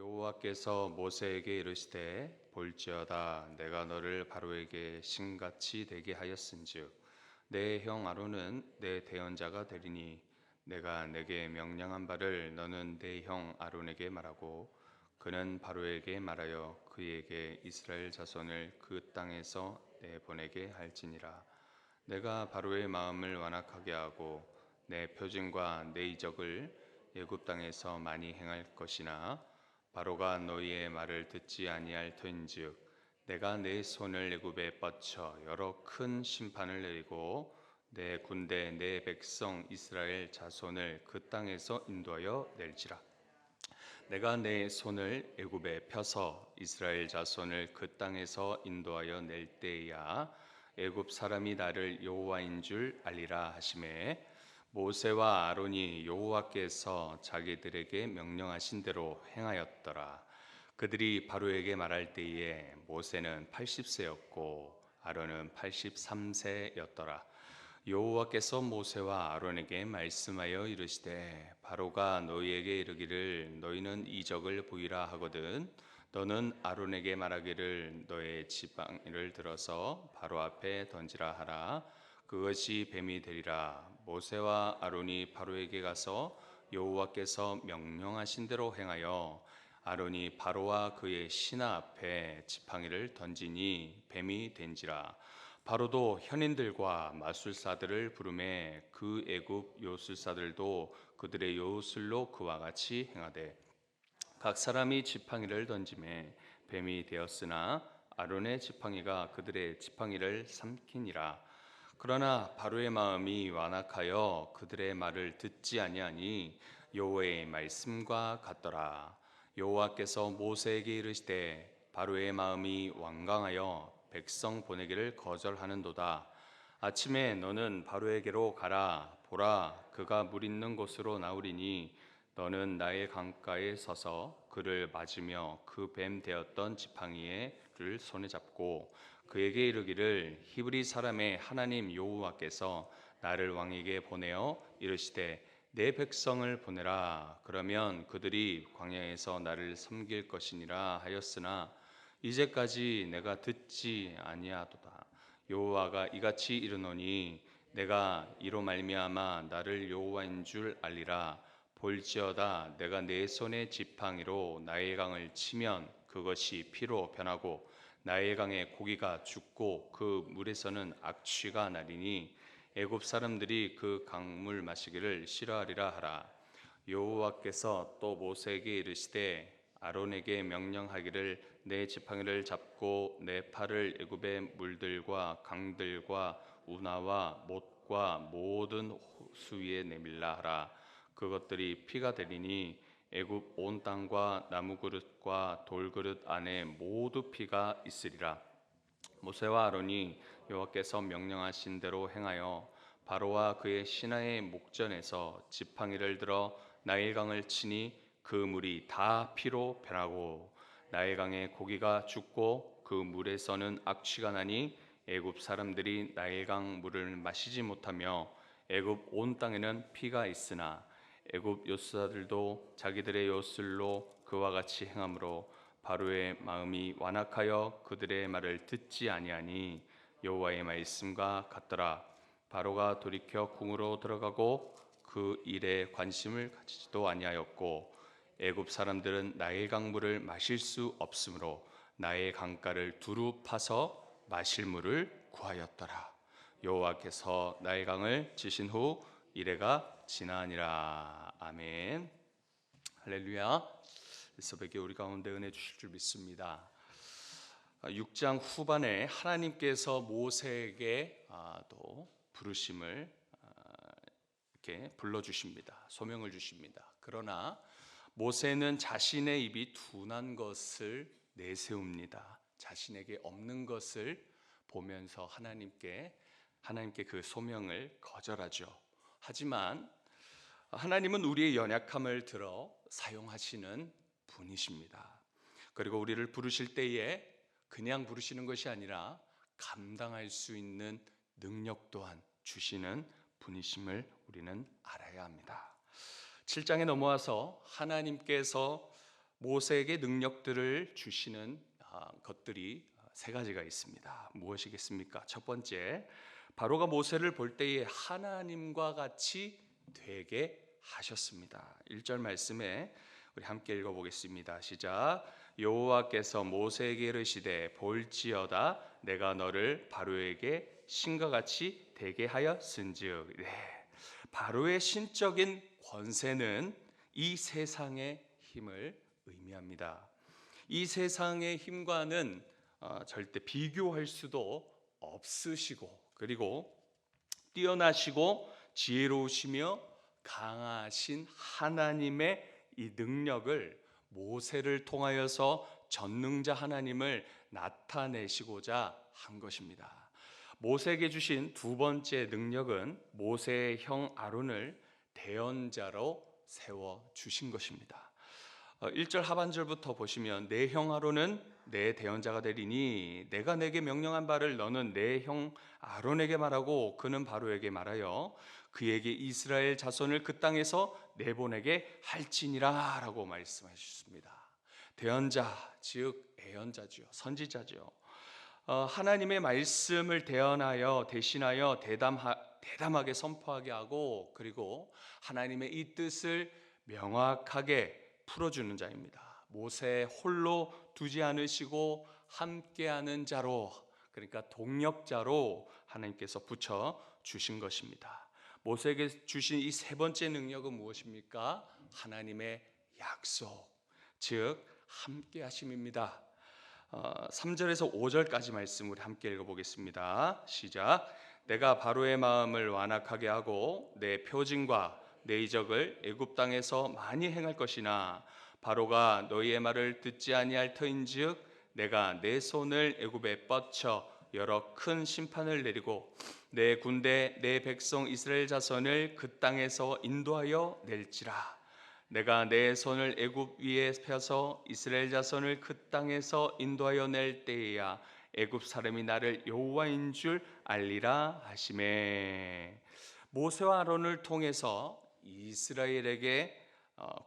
여호와께서 모세에게 이르시되 볼지어다 내가 너를 바로에게 신같이 되게 하였은즉 내 형 아론은 내 대언자가 되리니 내가 내게 명령한 바를 너는 내 형 아론에게 말하고 그는 바로에게 말하여 그에게 이스라엘 자손을 그 땅에서 내보내게 할지니라. 내가 바로의 마음을 완악하게 하고 내 표징과 내 이적을 애굽 땅에서 많이 행할 것이나 바로가 너희의 말을 듣지 아니할 터인즉 내가 내 손을 애굽에 뻗쳐 여러 큰 심판을 내리고 내 군대 내 백성 이스라엘 자손을 그 땅에서 인도하여 낼지라. 내가 내 손을 애굽에 펴서 이스라엘 자손을 그 땅에서 인도하여 낼 때야 애굽 사람이 나를 여호와인 줄 알리라 하심에 모세와 아론이 여호와께서 자기들에게 명령하신 대로 행하였더라. 그들이 바로에게 말할 때에 모세는 80세였고 아론은 83세였더라. 여호와께서 모세와 아론에게 말씀하여 이르시되 바로가 너희에게 이르기를 너희는 이적을 보이라 하거든 너는 아론에게 말하기를 너의 지팡이를 들어서 바로 앞에 던지라 하라 그것이 뱀이 되리라. 모세와 아론이 바로에게 가서 여호와께서 명령하신 대로 행하여 아론이 바로와 그의 신하 앞에 지팡이를 던지니 뱀이 된지라. 바로도 현인들과 마술사들을 부르매 그 애굽 요술사들도 그들의 요술로 그와 같이 행하되 각 사람이 지팡이를 던짐에 뱀이 되었으나 아론의 지팡이가 그들의 지팡이를 삼키니라 그러나 바로의 마음이 완악하여 그들의 말을 듣지 아니하니 여호와의 말씀과 같더라. 여호와께서 모세에게 이르시되 바로의 마음이 완강하여 백성 보내기를 거절하는도다. 아침에 너는 바로에게로 가라. 보라 그가 물 있는 곳으로 나오리니 너는 나의 강가에 서서 그를 맞으며 그 뱀 되었던 지팡이를 손에 잡고 그에게 이르기를 히브리 사람의 하나님 여호와께서 나를 왕에게 보내어 이르시되 내 백성을 보내라. 그러면 그들이 광야에서 나를 섬길 것이니라 하였으나 이제까지 내가 듣지 아니하도다. 여호와가 이같이 이르노니 내가 이로 말미암아 나를 여호와인 줄 알리라. 볼지어다 내가 내 손의 지팡이로 나의 강을 치면 그것이 피로 변하고 나의 강에 고기가 죽고 그 물에서는 악취가 나리니 애굽 사람들이 그 강물 마시기를 싫어하리라 하라. 여호와께서 또 모세에게 이르시되 아론에게 명령하기를 내 지팡이를 잡고 내 팔을 애굽의 물들과 강들과 운하와 못과 모든 호수 위에 내밀라 하라. 그것들이 피가 되리니 애굽 온 땅과 나무 그릇과 돌 그릇 안에 모두 피가 있으리라. 모세와 아론이 여호와께서 명령하신 대로 행하여 바로와 그의 신하의 목전에서 지팡이를 들어 나일강을 치니 그 물이 다 피로 변하고 나일강에 고기가 죽고 그 물에서는 악취가 나니 애굽 사람들이 나일강 물을 마시지 못하며 애굽 온 땅에는 피가 있으나 애굽 요수사들도 자기들의 요술로 그와 같이 행함으로 바로의 마음이 완악하여 그들의 말을 듣지 아니하니 여호와의 말씀과 같더라. 바로가 돌이켜 궁으로 들어가고 그 일에 관심을 가지지도 아니하였고 애굽 사람들은 나의 강물을 마실 수 없으므로 나의 강가를 두루 파서 마실 물을 구하였더라. 여호와께서 나의 강을 지신 후 이래가 지나니라. 아멘. 할렐루야. 이서백에 우리 가운데 은혜 주실 줄 믿습니다. 6장 후반에 하나님께서 모세에게 아, 또 부르심을 아, 이렇게 불러주십니다. 소명을 주십니다. 그러나 모세는 자신의 입이 둔한 것을 내세웁니다. 자신에게 없는 것을 보면서 하나님께 하나님께 그 소명을 거절하죠. 하지만 하나님은 우리의 연약함을 들어 사용하시는 분이십니다. 그리고 우리를 부르실 때에 그냥 부르시는 것이 아니라 감당할 수 있는 능력 또한 주시는 분이심을 우리는 알아야 합니다. 7장에 넘어와서 하나님께서 모세에게 능력들을 주시는 아, 것들이 세 가지가 있습니다. 무엇이겠습니까? 첫 번째, 바로가 모세를 볼 때에 하나님과 같이 되게 하셨습니다. 1절 말씀에 우리 함께 읽어 보겠습니다. 시작. 여호와께서 모세에게 이르시되 볼지어다 내가 너를 바로에게 신과 같이 되게 하였은즉 네. 바로의 신적인 권세는 이 세상의 힘을 의미합니다. 이 세상의 힘과는 어, 절대 비교할 수도 없으시고 그리고 뛰어나시고 지혜로우시며 강하신 하나님의 이 능력을 모세를 통하여서 전능자 하나님을 나타내시고자 한 것입니다. 모세에게 주신 두 번째 능력은 모세의 형 아론을 대언자로 세워 주신 것입니다. 1절 하반절부터 보시면 내 형 아론은 내 대언자가 되리니 내가 내게 명령한 바를 너는 내 형 아론에게 말하고 그는 바로에게 말하여 그에게 이스라엘 자손을 그 땅에서 내보내게 할지니라라고 말씀하셨습니다. 대언자 즉 애언자지요 선지자지요. 어, 하나님의 말씀을 대언하여 대신하여 대담하, 대담하게 선포하게 하고 그리고 하나님의 이 뜻을 명확하게 풀어주는 자입니다. 모세 홀로 두지 않으시고 함께하는 자로 그러니까 동력자로 하나님께서 붙여 주신 것입니다. 모세에게 주신 이 세 번째 능력은 무엇입니까? 하나님의 약속, 즉 함께 하심입니다. 어, 3절에서 5절까지 말씀 우리 함께 읽어보겠습니다. 시작. 내가 바로의 마음을 완악하게 하고 내 표징과 내 이적을 애굽 땅에서 많이 행할 것이나 바로가 너희의 말을 듣지 아니할 터인즉 내가 내 손을 애굽에 뻗쳐 여러 큰 심판을 내리고 내 군대 내 백성 이스라엘 자손을 그 땅에서 인도하여 낼지라. 내가 내 손을 애굽 위에 펴서 이스라엘 자손을 그 땅에서 인도하여 낼 때에야 애굽 사람이 나를 여호와인 줄 알리라 하심에. 모세와 아론을 통해서 이스라엘에게 어,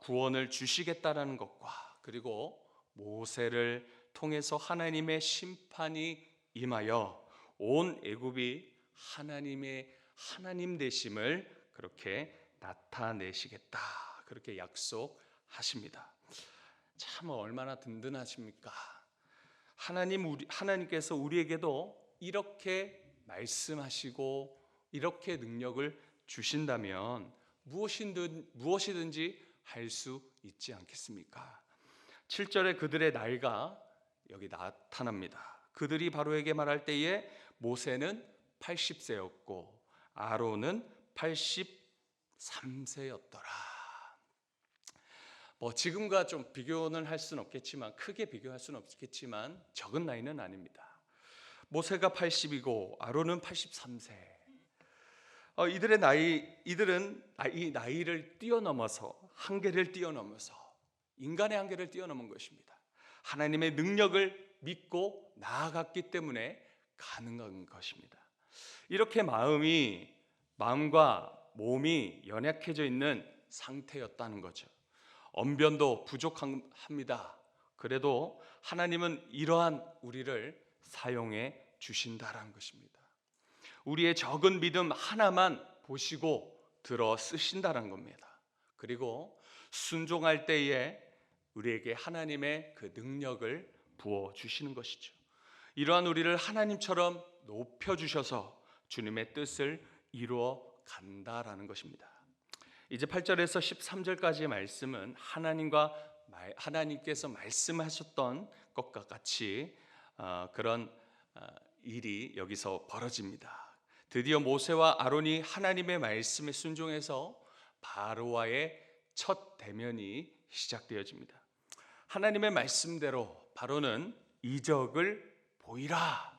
구원을 주시겠다라는 것과 그리고 모세를 통해서 하나님의 심판이 임하여 온 애굽이 하나님의 하나님 되심을 그렇게 나타내시겠다. 그렇게 약속하십니다. 참 얼마나 든든하십니까? 하나님 우리 하나님께서 우리에게도 이렇게 말씀하시고 이렇게 능력을 주신다면 무엇이든 무엇이든지 할 수 있지 않겠습니까? 7절에 그들의 나이가 여기 나타납니다. 그들이 바로에게 말할 때에 모세는 80세였고 아론은 83세였더라. 뭐 지금과 좀 비교는 할 수는 없겠지만 크게 비교할 수는 없겠지만 적은 나이는 아닙니다. 모세가 80이고 아론은 83세. 어, 이들의 나이 이들은 이 나이를 뛰어넘어서 한계를 뛰어넘어서 인간의 한계를 뛰어넘은 것입니다. 하나님의 능력을 믿고 나아갔기 때문에 가능한 것입니다. 이렇게 마음이 마음과 몸이 연약해져 있는 상태였다는 거죠. 언변도 부족합니다. 그래도 하나님은 이러한 우리를 사용해 주신다라는 것입니다. 우리의 적은 믿음 하나만 보시고 들어 쓰신다는 겁니다. 그리고 순종할 때에 우리에게 하나님의 그 능력을 부어 주시는 것이죠. 이러한 우리를 하나님처럼 높여 주셔서 주님의 뜻을 이루어 간다라는 것입니다. 이제 8절에서 13절까지의 말씀은 하나님과 하나님께서 말씀하셨던 것과 같이 어, 그런 어, 일이 여기서 벌어집니다. 드디어 모세와 아론이 하나님의 말씀에 순종해서 바로와의 첫 대면이 시작되어집니다. 하나님의 말씀대로 바로는 이적을 보이라.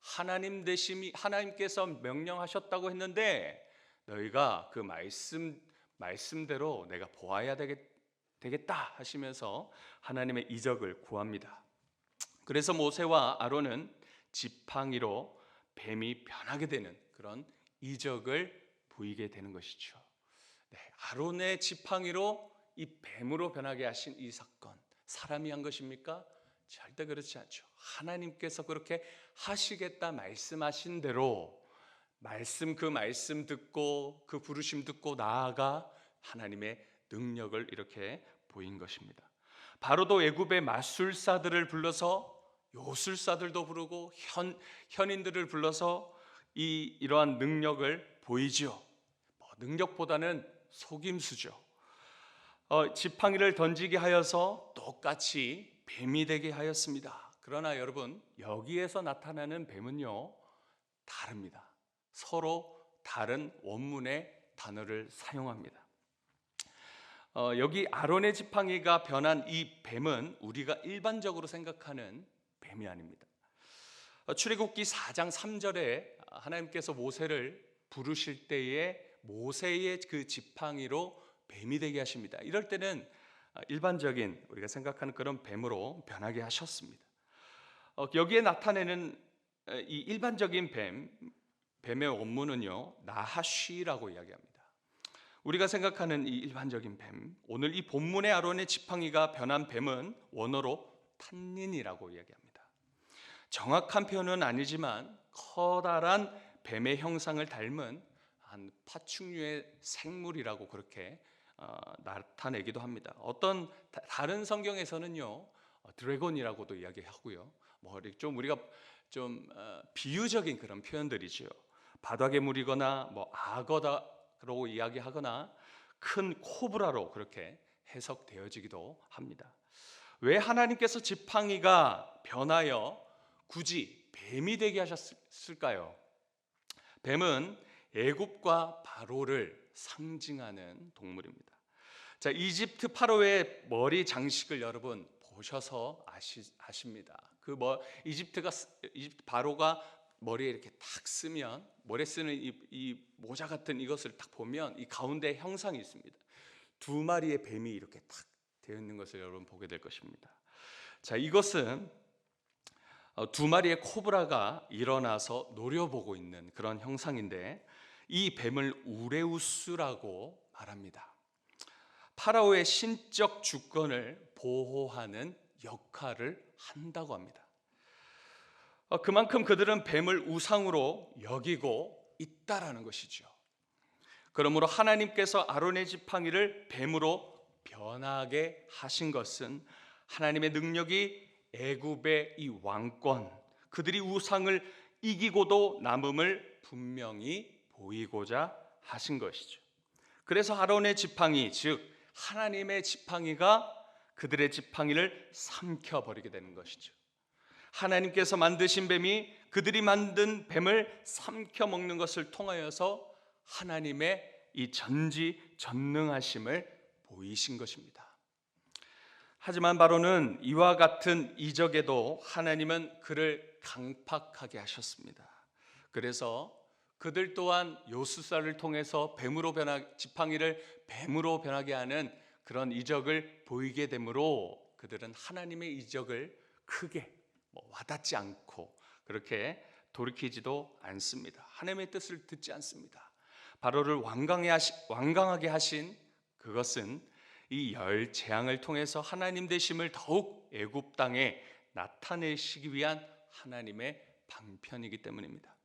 하나님 대심이 하나님께서 명령하셨다고 했는데 너희가 그 말씀 말씀대로 내가 보아야 되겠, 되겠다 하시면서 하나님의 이적을 구합니다. 그래서 모세와 아론은 지팡이로 뱀이 변하게 되는 그런 이적을 보이게 되는 것이죠. 네, 아론의 지팡이로 이 뱀으로 변하게 하신 이 사건 사람이 한 것입니까? 절대 그렇지 않죠. 하나님께서 그렇게 하시겠다 말씀하신 대로 말씀 그 말씀 듣고 그 부르심 듣고 나아가 하나님의 능력을 이렇게 보인 것입니다. 바로도 애굽의 마술사들을 불러서 요술사들도 부르고 현 현인들을 불러서 이 이러한 능력을 보이지요. 뭐 능력보다는 속임수죠. 어, 지팡이를 던지게 하여서 똑같이 뱀이 되게 하였습니다. 그러나 여러분 여기에서 나타나는 뱀은요 다릅니다. 서로 다른 원문의 단어를 사용합니다. 어, 여기 아론의 지팡이가 변한 이 뱀은 우리가 일반적으로 생각하는 뱀이 아닙니다. 어, 출애굽기 4장 3절에 하나님께서 모세를 부르실 때에 모세의 그 지팡이로 뱀이 되게 하십니다. 이럴 때는 어, 일반적인 우리가 생각하는 그런 뱀으로 변하게 하셨습니다. 어, 여기에 나타내는 어, 이 일반적인 뱀 뱀의 원문은요 나하쉬라고 이야기합니다. 우리가 생각하는 이 일반적인 뱀 오늘 이 본문의 아론의 지팡이가 변한 뱀은 원어로 탄닌이라고 이야기합니다. 정확한 표현은 아니지만 커다란 뱀의 형상을 닮은 한 파충류의 생물이라고 그렇게 어, 나타내기도 합니다. 어떤 다- 다른 성경에서는요 어, 드래곤이라고도 이야기하고요. 뭐 좀 우리가 좀 어, 비유적인 그런 표현들이지요. 바닥에 물이거나 뭐 악어다라고 이야기하거나 큰 코브라로 그렇게 해석되어지기도 합니다. 왜 하나님께서 지팡이가 변하여 굳이 뱀이 되게 하셨을까요? 뱀은 애굽과 바로를 상징하는 동물입니다. 자, 이집트 파로의 머리 장식을 여러분 보셔서 아시, 아십니다. 그 뭐 이집트가 쓰- 이집트 바로가 머리에 이렇게 탁 쓰면 머리에 쓰는 이, 이 모자 같은 이것을 딱 보면 이 가운데 형상이 있습니다. 두 마리의 뱀이 이렇게 탁 되어 있는 것을 여러분 보게 될 것입니다. 자, 이것은 어, 두 마리의 코브라가 일어나서 노려보고 있는 그런 형상인데 이 뱀을 우레우스라고 말합니다. 파라오의 신적 주권을 보호하는 역할을 한다고 합니다. 어, 그만큼 그들은 뱀을 우상으로 여기고 있다라는 것이죠. 그러므로 하나님께서 아론의 지팡이를 뱀으로 변하게 하신 것은 하나님의 능력이 애굽의 이 왕권, 그들이 우상을 이기고도 남음을 분명히 보이고자 하신 것이죠. 그래서 아론의 지팡이, 즉 하나님의 지팡이가 그들의 지팡이를 삼켜 버리게 되는 것이죠. 하나님께서 만드신 뱀이 그들이 만든 뱀을 삼켜 먹는 것을 통하여서 하나님의 이 전지 전능하심을 보이신 것입니다. 하지만 바로는 이와 같은 이적에도 하나님은 그를 강팍하게 하셨습니다. 그래서 그들 또한 요수사를 통해서 뱀으로 변하 지팡이를 뱀으로 변하게 하는 그런 이적을 보이게 되므로 그들은 하나님의 이적을 크게 뭐 와닿지 않고 그렇게 돌이키지도 않습니다. 하나님의 뜻을 듣지 않습니다. 바로를 완강해 하시, 완강하게 하신 그것은 이 열 재앙을 통해서 하나님 되심을 더욱 애굽 땅에 나타내시기 위한 하나님의 방편이기 때문입니다.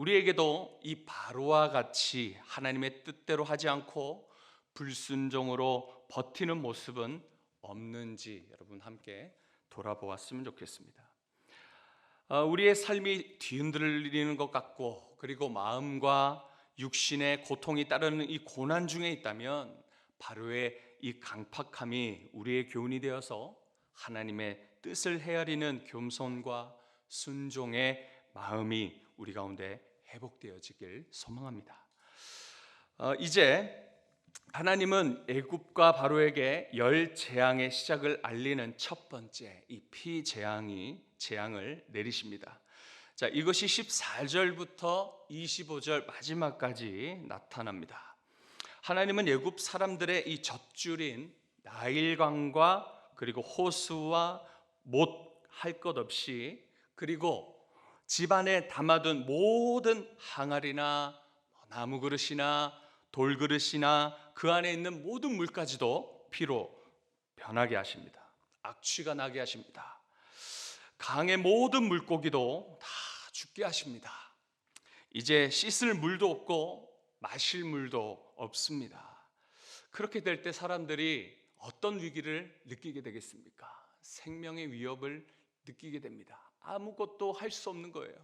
우리에게도 이 바로와 같이 하나님의 뜻대로 하지 않고 불순종으로 버티는 모습은 없는지 여러분 함께 돌아보았으면 좋겠습니다. 어, 우리의 삶이 뒤흔들리는 것 같고 그리고 마음과 육신의 고통이 따르는 이 고난 중에 있다면 바로의 이 강팍함이 우리의 교훈이 되어서 하나님의 뜻을 헤아리는 겸손과 순종의 마음이 우리 가운데 회복되어지길 소망합니다. 어, 이제 하나님은 애굽과 바로에게 열 재앙의 시작을 알리는 첫 번째 이 피 재앙이 재앙을 내리십니다. 자, 이것이 14절부터 25절 마지막까지 나타납니다. 하나님은 애굽 사람들의 이 젖줄인 나일강과 그리고 호수와 못 할 것 없이 그리고 집안에 담아둔 모든 항아리나 나무 그릇이나 돌 그릇이나 그 안에 있는 모든 물까지도 피로 변하게 하십니다. 악취가 나게 하십니다. 강의 모든 물고기도 다 죽게 하십니다. 이제 씻을 물도 없고 마실 물도 없습니다. 그렇게 될 때 사람들이 어떤 위기를 느끼게 되겠습니까? 생명의 위협을 느끼게 됩니다. 아무것도 할 수 없는 거예요.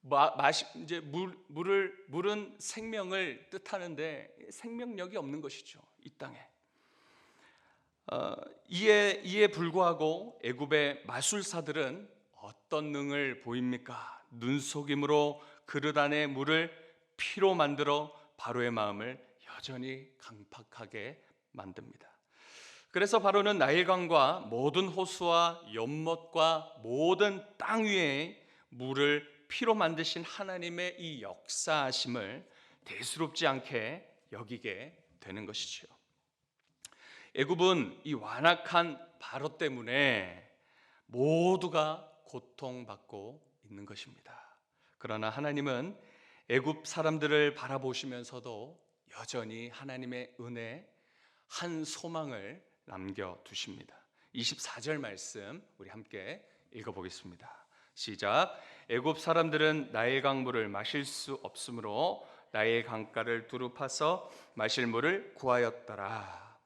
마, 마시, 이제 물, 물을 물은 생명을 뜻하는데 생명력이 없는 것이죠 이 땅에. 어, 이에 이에 불구하고 애굽의 마술사들은 어떤 능을 보입니까? 눈속임으로 그릇 안에 물을 피로 만들어 바로의 마음을 여전히 강팍하게 만듭니다. 그래서 바로는 나일강과 모든 호수와 연못과 모든 땅 위에 물을 피로 만드신 하나님의 이 역사하심을 대수롭지 않게 여기게 되는 것이지요. 애굽은 이 완악한 바로 때문에 모두가 고통받고 있는 것입니다. 그러나 하나님은 애굽 사람들을 바라보시면서도 여전히 하나님의 은혜 한 소망을 남겨 두십니다. 24절 말씀 우리 함께 읽어 보겠습니다. 시작. 애굽 사람들은 나일 강물을 마실 수 없으므로 나일 강가를 두루 파서 마실 물을 구하였더라.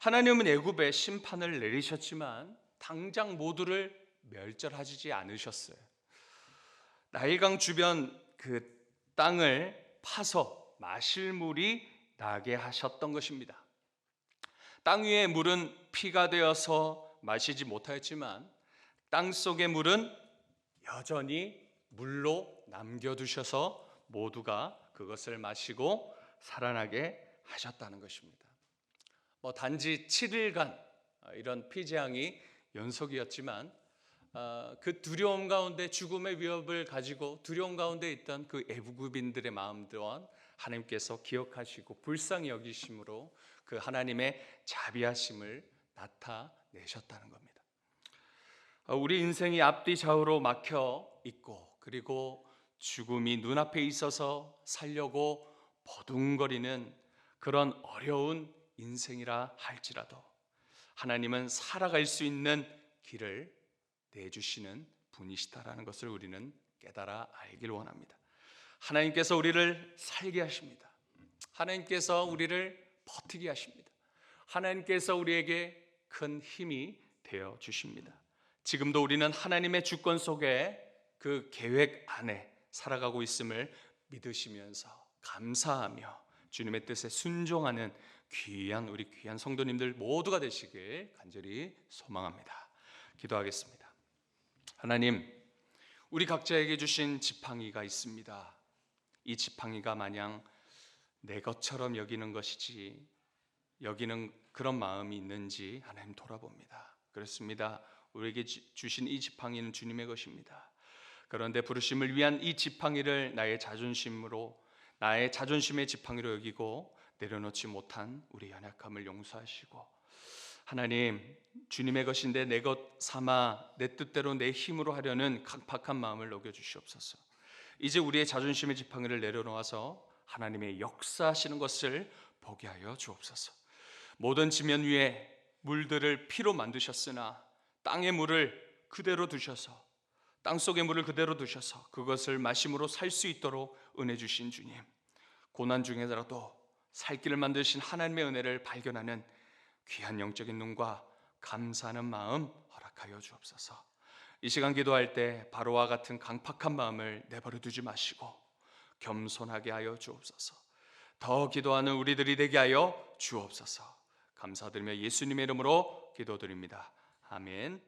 하나님은 애굽에 심판을 내리셨지만 당장 모두를 멸절하지 않으셨어요. 나일강 주변 그 땅을 파서 마실 물이 나게 하셨던 것입니다. 땅 위의 물은 피가 되어서 마시지 못하였지만 땅 속의 물은 여전히 물로 남겨두셔서 모두가 그것을 마시고 살아나게 하셨다는 것입니다. 뭐 단지 7일간 이런 피재앙이 연속이었지만 어, 그 두려움 가운데 죽음의 위협을 가지고 두려움 가운데 있던 그 애국인들의 마음 또한 하나님께서 기억하시고 불쌍히 여기심으로 그 하나님의 자비하심을 나타내셨다는 겁니다. 어, 우리 인생이 앞뒤 좌우로 막혀 있고 그리고 죽음이 눈앞에 있어서 살려고 버둥거리는 그런 어려운 인생이라 할지라도 하나님은 살아갈 수 있는 길을 내주시는 분이시다라는 것을 우리는 깨달아 알길 원합니다. 하나님께서 우리를 살게 하십니다. 하나님께서 우리를 버티게 하십니다. 하나님께서 우리에게 큰 힘이 되어 주십니다. 지금도 우리는 하나님의 주권 속에 그 계획 안에 살아가고 있음을 믿으시면서 감사하며 주님의 뜻에 순종하는 귀한 우리 귀한 성도님들 모두가 되시길 간절히 소망합니다. 기도하겠습니다. 하나님, 우리 각자에게 주신 지팡이가 있습니다. 이 지팡이가 마냥 내 것처럼 여기는 것이지 여기는 그런 마음이 있는지 하나님 돌아봅니다. 그렇습니다. 우리에게 주신 이 지팡이는 주님의 것입니다. 그런데 부르심을 위한 이 지팡이를 나의 자존심으로 나의 자존심의 지팡이로 여기고 내려놓지 못한 우리 연약함을 용서하시고 하나님 주님의 것인데 내 것 삼아 내 뜻대로 내 힘으로 하려는 강팍한 마음을 녹여 주시옵소서. 이제 우리의 자존심의 지팡이를 내려놓아서 하나님의 역사하시는 것을 보게 하여 주옵소서. 모든 지면 위에 물들을 피로 만드셨으나 땅의 물을 그대로 두셔서 땅 속의 물을 그대로 두셔서 그것을 마심으로 살 수 있도록 은혜 주신 주님. 고난 중에라도 살 길을 만드신 하나님의 은혜를 발견하는 귀한 영적인 눈과 감사하는 마음 허락하여 주옵소서. 이 시간 기도할 때 바로와 같은 강팍한 마음을 내버려 두지 마시고 겸손하게 하여 주옵소서. 더 기도하는 우리들이 되게 하여 주옵소서. 감사드리며 예수님의 이름으로 기도드립니다. 아멘.